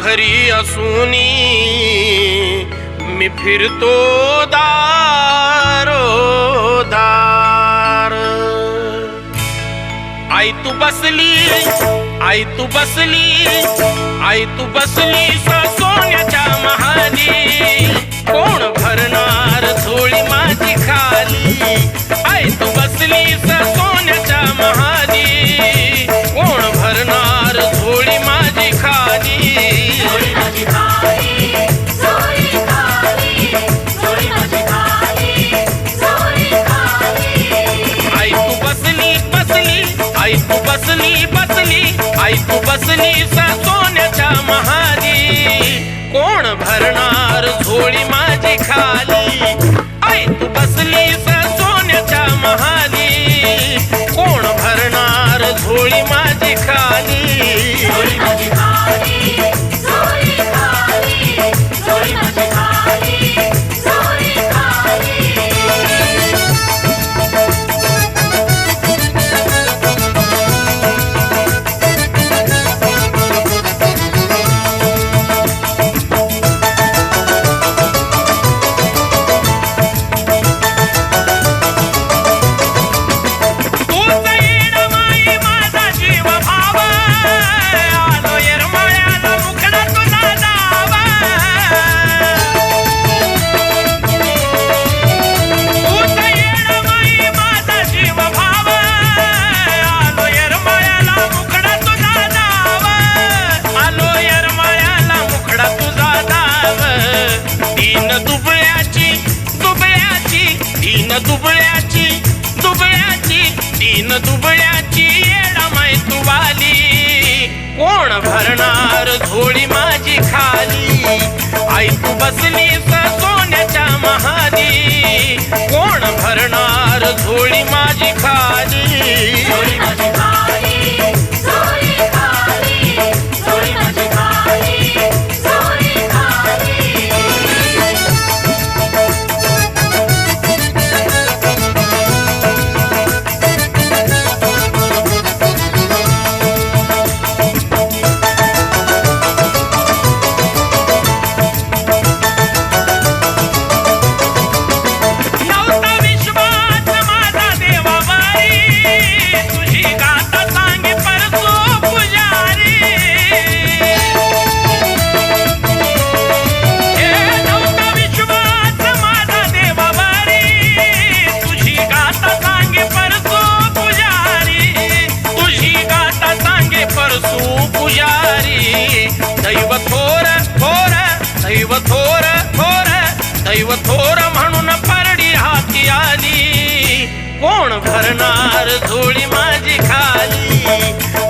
घरी असुनी. मी फिरतो दारो दार. आई तू बसली आई तू बसली आई तू बसली सोन्याच्या महाली. कोण भरणार झोळी माझी खाली? आई तू बसली सोन्याच्या महाली. कोण भरणार झोळी माझी खाली. आई तू बसली बसली आई तू बसली बसली. आई तू बसली सोन्याच्या महाली. कोण भरणार झोळी माझी खाली? आई तू बसली सोन्याच्या महाली. कोण भरणार झोळी माझी खाली? झोळी माझी खाली झोळी खाली झोळी माझी खाली. दुबळ्याची दुबळ्याची दीन दुबळ्याची दुबळ्याची दीन दुबळ्याची येडा माय कोण भरणार झोळी माझी खाली? आई तू बसली स सोन्याच्या महाली. कोण भरणार झोळी माझी खाली? कोण भरणार झोळी माझी खाली?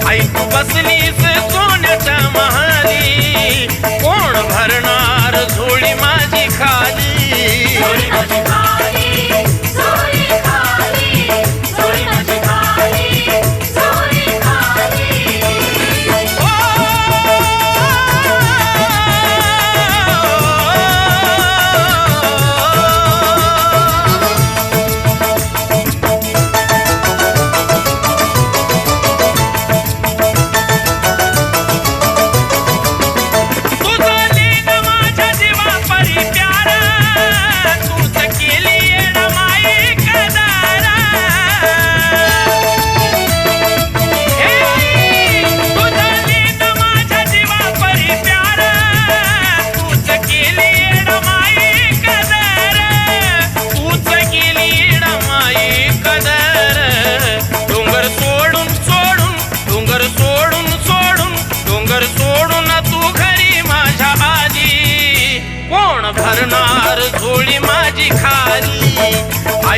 आई बसलीस सोन्याच्या महाली. कोण भरणार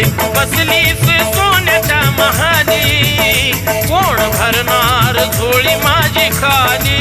आई तू बसलीस सोन्याच्या महाली. कोण भरणार झोळी माझी खाली.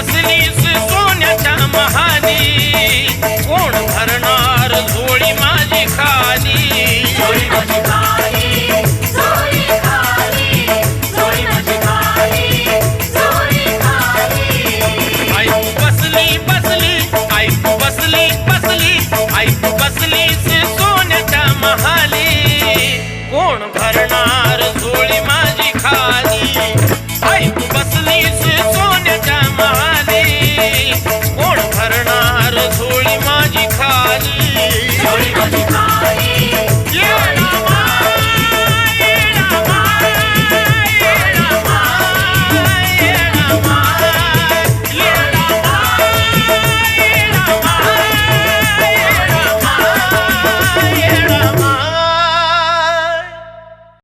बसलीस सोन्याच्या महाली कोण भरण